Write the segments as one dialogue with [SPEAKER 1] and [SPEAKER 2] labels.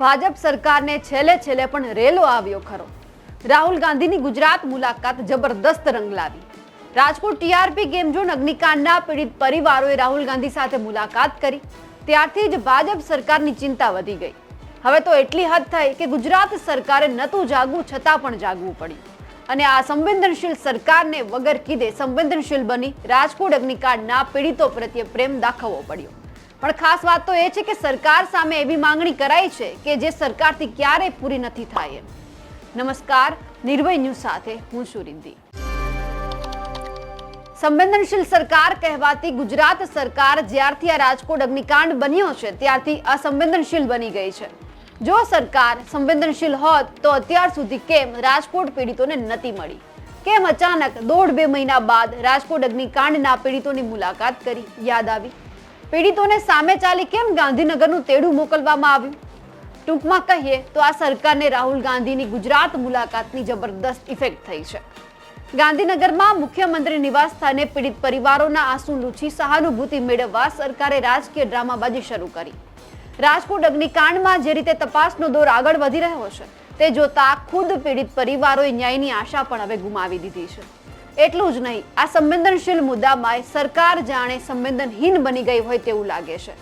[SPEAKER 1] ભાજપ સરકારને છેલ્લે છેલ્લે પણ રેલો આવ્યો ખરો. રાહુલ ગાંધીની ગુજરાત મુલાકાત જબરદસ્ત રંગ લાવી. રાજકોટ ટીઆરપી ગેમ ઝોન અગ્નિકાંડના પીડિત પરિવારોએ રાહુલ ગાંધી સાથે મુલાકાત કરી. ત્યારથી જ ભાજપ સરકારની ચિંતા વધી ગઈ. હવે તો એટલી હદ થઈ કે ગુજરાત સરકારે નતું જાગવું, છતાં પણ જાગવું પડ્યું. અને આ સંવેદનશીલ સરકારને વગર કીધે સંવેદનશીલ બની રાજકોટ અગ્નિકાંડના પીડિતો પ્રત્યે પ્રેમ દાખવવો પડ્યો. પણ ખાસ વાત તો એ છે કે સરકાર સામે એવી માંગણી કરાઈ છે કે જે સરકારથી ક્યારેય પૂરી નથી થાય એમ. નમસ્કાર, નિર્ભય ન્યૂઝ સાથે હું છું રિદ્ધિ. સંવેદનશીલ સરકાર કહેવાતી ગુજરાત સરકાર જ્યારથી આ રાજકોટ અગ્નિકાંડ બન્યો છે, ત્યારથી અસંવેદનશીલ બની ગઈ છે. જો સરકાર સંવેદનશીલ હોત, તો અત્યાર સુધી કેમ રાજકોટ પીડિતોને નથી મળી? કેમ અચાનક દોઢ બે મહિના બાદ રાજકોટ અગ્નિકાંડના પીડિતોની મુલાકાત કરી? યાદ આવી? પીડિતોને સામે ચાલી કેમ ગાંધીનગરનું તેડું મોકલવામાં આવ્યું? ટૂંકમાં કહીએ તો આ સરકારને રાહુલ ગાંધીની ગુજરાત મુલાકાતની જબરદસ્ત ઇફેક્ટ થઈ છે. ગાંધીનગરમાં મુખ્યમંત્રી નિવાસ સ્થાને પીડિત પરિવારોના આંસુ લૂછી સહાનુભૂતિ મેળવવા સરકારે રાજકીય ડ્રામાબાજી શરૂ કરી. રાજકોટ અગ્નિકાંડમાં જે રીતે તપાસનો દોર આગળ વધી રહ્યો છે, તે જોતા ખુદ પીડિત પરિવારોએ ન્યાયની આશા પણ હવે ગુમાવી દીધી છે. એટલું જ નહીં, આ સંવેદનશીલ મુદ્દામાં સરકાર જાણે સંવેદનહીન બની ગઈ હોય તેવું લાગે છે.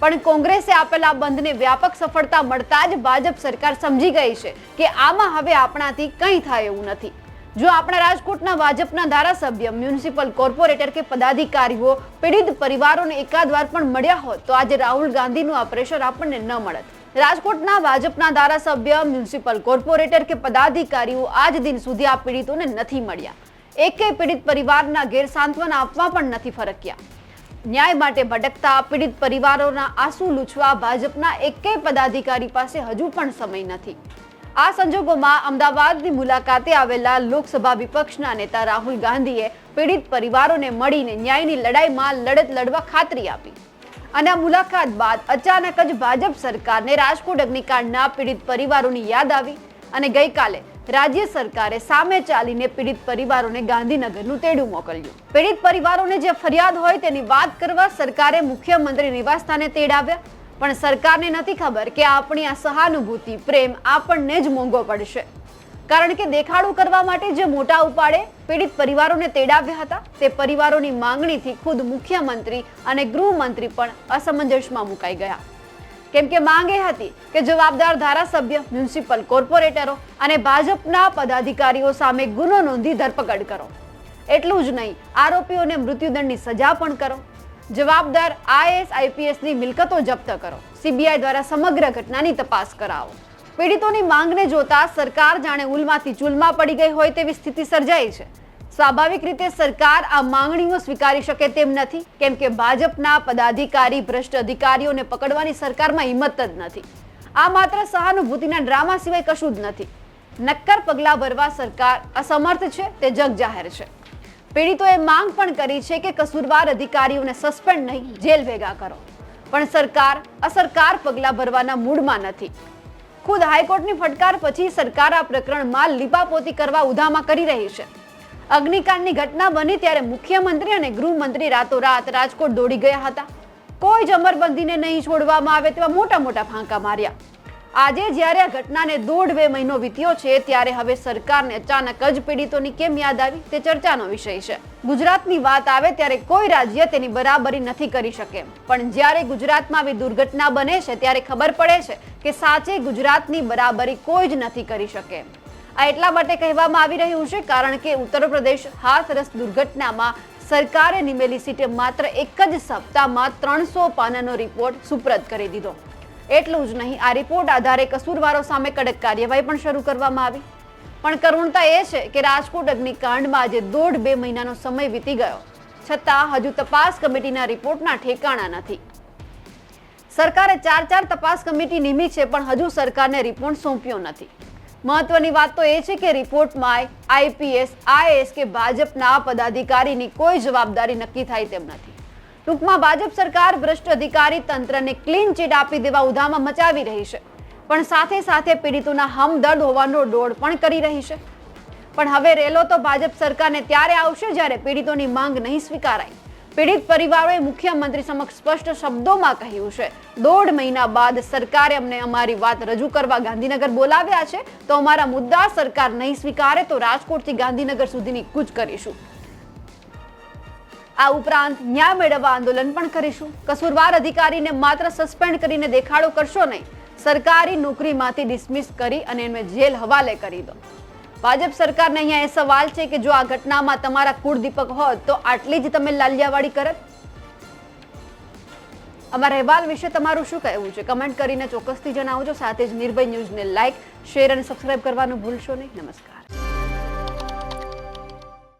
[SPEAKER 1] પણ કોંગ્રેસે આપેલા બંધને વ્યાપક સફળતા મળતા જ ભાજપ સરકાર સમજી ગઈ છે કે આમાં હવે આપણાથી કંઈ થાય એવું નથી. જો આપણા રાજકોટના ભાજપના ધારાસભ્ય, મ્યુનિસિપલ કોર્પોરેટર કે પદાધિકારીઓ, પીડિત પરિવારોને એકાદ વાર પણ મળ્યા હોત, તો આજે રાહુલ ગાંધીનું આ પ્રેશર આપણને ન મળત. રાજકોટના ભાજપના ધારાસભ્ય, મ્યુનિસિપલ કોર્પોરેટર કે પદાધિકારીઓ આજ દિન સુધી આ પીડિતોને નથી મળ્યા. એકેય પીડિત પરિવારના ઘેર સાંત્વના આપવા પણ નથી ફરક્યા. ન્યાય માટે ભટકતા પીડિત પરિવારોના આંસુ લૂછવા ભાજપના એકેય પદાધિકારી પાસે હજુ પણ સમય નથી. આ સંજોગોમાં અમદાવાદની મુલાકાતે આવેલા લોકસભા વિપક્ષના નેતા રાહુલ ગાંધીએ પીડિત પરિવારોને મળીને ન્યાયની લડાઈમાં લડત લડવા ખાતરી આપી. અને આ મુલાકાત બાદ અચાનક જ ભાજપ સરકારને રાજકોટ અગ્નિકાંડના પીડિત પરિવારોની યાદ આવી અને ગઈકાલે રાજ્ય સરકારે સામે ચાલીને પીડિત પરિવારોને ગાંધીનગરનું તેડું મોકલ્યું. પીડિત પરિવારોને જે ફરિયાદ હોય તેની વાત કરવા સરકારે મુખ્યમંત્રી નિવાસસ્થાને તેડાવ્યા. પણ સરકારને નથી ખબર કે આપણી આ સહાનુભૂતિ, પ્રેમ આપણને જ મોંઘો પડશે. કારણ કે દેખાડું કરવા માટે જે મોટા ઉપાડે પીડિત પરિવારોને તેડાવ્યા હતા, તે પરિવારોની માંગણીથી ખુદ મુખ્યમંત્રી અને ગૃહમંત્રી પણ અસમંજસમાં મુકાઈ ગયા. કેમ કે માંગ એ હતી કે જવાબદાર ધારાસભ્ય, મ્યુનિસિપલ કોર્પોરેટરો અને ભાજપના પદાધિકારીઓ સામે ગુનો નોંધી ધરપકડ કરો. એટલું જ નહીં, આરોપીઓને મૃત્યુદંડની સજા પણ કરો. જવાબદાર આઈએસ, આઈપીએસની મિલકતો જપ્ત કરો. સીબીઆઈ દ્વારા સમગ્ર ઘટનાની તપાસ કરાવો. પીડિતોની માંગને જોતા સરકાર જાણે ઉલમાંથી ચૂલમાં પડી ગઈ હોય તેવી સ્થિતિ સર્જાઈ છે. સ્વાભાવિક રીતે સરકાર આ માંગણીઓ સ્વીકારી શકે તેમ નથી. કેમ કે ભાજપના પદાધિકારી, ભ્રષ્ટ અધિકારીઓને પકડવાની સરકારમાં હિંમત જ નથી. આ માત્ર સહાનુભૂતિના ડ્રામા સિવાય કશું જ નથી. નક્કર પગલાં ભરવા સરકાર અસમર્થ છે, તે જગ જાહેર છે. પીડિતોએ માંગ પણ કરી છે કે કસૂરવાર અધિકારીઓને સસ્પેન્ડ નહીં, જેલ ભેગા કરો. પણ સરકાર, અસરકાર પગલાં ભરવાના મૂડમાં નથી. ખુદ હાઈકોર્ટની ફટકાર પછી સરકાર આ પ્રકરણમાં લીપાપોતી કરવા ઉધામાં કરી રહી છે. અગ્નિકાંડની ઘટના બની ત્યારે મુખ્યમંત્રી અને ગૃહમંત્રી રાતોરાત રાજકોટ દોડી ગયા હતા. કોઈ જ અમરબંધીને નહીં છોડવામાં આવે તેવા મોટા મોટા ફાંકા માર્યા. આજે જ્યારે આ ઘટનાને દોઢ બે મહિનો વીત્યો છે, ત્યારે હવે સરકારને અચાનક જ પીડિતોની કેમ યાદ આવી? તે ચર્ચાનો વિષય છે. ગુજરાતની વાત આવે ત્યારે કોઈ રાજ્ય તેની બરાબરી નથી કરી શકે. પણ જ્યારે ગુજરાતમાં આવી દુર્ઘટના બને છે, ત્યારે ખબર પડે છે કે સાચે ગુજરાતની બરાબરી કોઈ જ નથી કરી શકે. આ એટલા માટે કહેવામાં આવી રહ્યું છે, કારણ કે ઉત્તર પ્રદેશ હાથરસ દુર્ઘટનામાં સરકારે નિમેલી સીટે માત્ર એક જ સપ્તાહમાં ત્રણસો પાનાનો રિપોર્ટ સુપ્રત કરી દીધો. એટલું જ નહીં, આ રિપોર્ટ આધારે કસૂરવારો સામે કડક કાર્યવાહી પણ શરૂ કરવામાં આવી. પણ કરુણતા એ છે કે રાજકોટ અગ્નિકાંડમાં આજે દોઢ બે મહિનાનો સમય વીતી ગયો, છતાં હજુ તપાસ કમિટીના રિપોર્ટના ઠેકાણા નથી. સરકારે ચાર ચાર તપાસ કમિટી નિમી છે, પણ હજુ સરકારને રિપોર્ટ સોંપ્યો નથી. મહત્વની વાત તો એ છે કે રિપોર્ટમાં આઈપીએસ, આઈએસ કે ભાજપના પદાધિકારીની કોઈ જવાબદારી નક્કી થાય તેમ નથી. ટૂંકમાં ભાજપ સરકાર ભ્રષ્ટ અધિકારી તંત્રને ક્લીન ચીટ આપી દેવા ઉધામાં મચાવી રહી છે. પણ સાથે સાથે પીડિતોના હમદર્દ હોવાનો ડોળ પણ કરી રહી છે. પણ હવે રેલો તો ભાજપ સરકારને ત્યારે આવશે જ્યારે પીડિતોની માંગ નહીં સ્વીકારાય. પીડિત પરિવારોએ મુખ્યમંત્રી સમક્ષ સ્પષ્ટ શબ્દોમાં કહ્યું છે. દોઢ મહિના બાદ સરકારે અમને અમારી વાત રજૂ કરવા ગાંધીનગર બોલાવ્યા છે. તો અમારા મુદ્દા સરકાર નહીં સ્વીકારે તો રાજકોટથી ગાંધીનગર સુધીની કૂચ કરીશું. આ ઉપરાંત ન્યાય મેળવવા આંદોલન પણ કરીશું. કસૂરવાર અધિકારીને માત્ર સસ્પેન્ડ કરીને દેખાડો કરશો નહીં. સરકારી નોકરીમાંથી ડિસમિસ કરી અને એમને જેલ હવાલે કરી દો. ભાજપ સરકારને અહીંયા એ સવાલ છે કે જો આ ઘટનામાં તમારા કુળદીપક હોત, તો આટલી જ તમે લાલિયાવાડી કરત? અમારા અહેવાલ વિશે તમારું શું કહેવું છે? કમેન્ટ કરીને ચોક્કસથી જણાવજો. સાથે જ નિર્ભય ન્યૂઝને લાઇક શેર અને સબસ્ક્રાઇબ કરવાનું ભૂલશો નહીં. નમસ્કાર.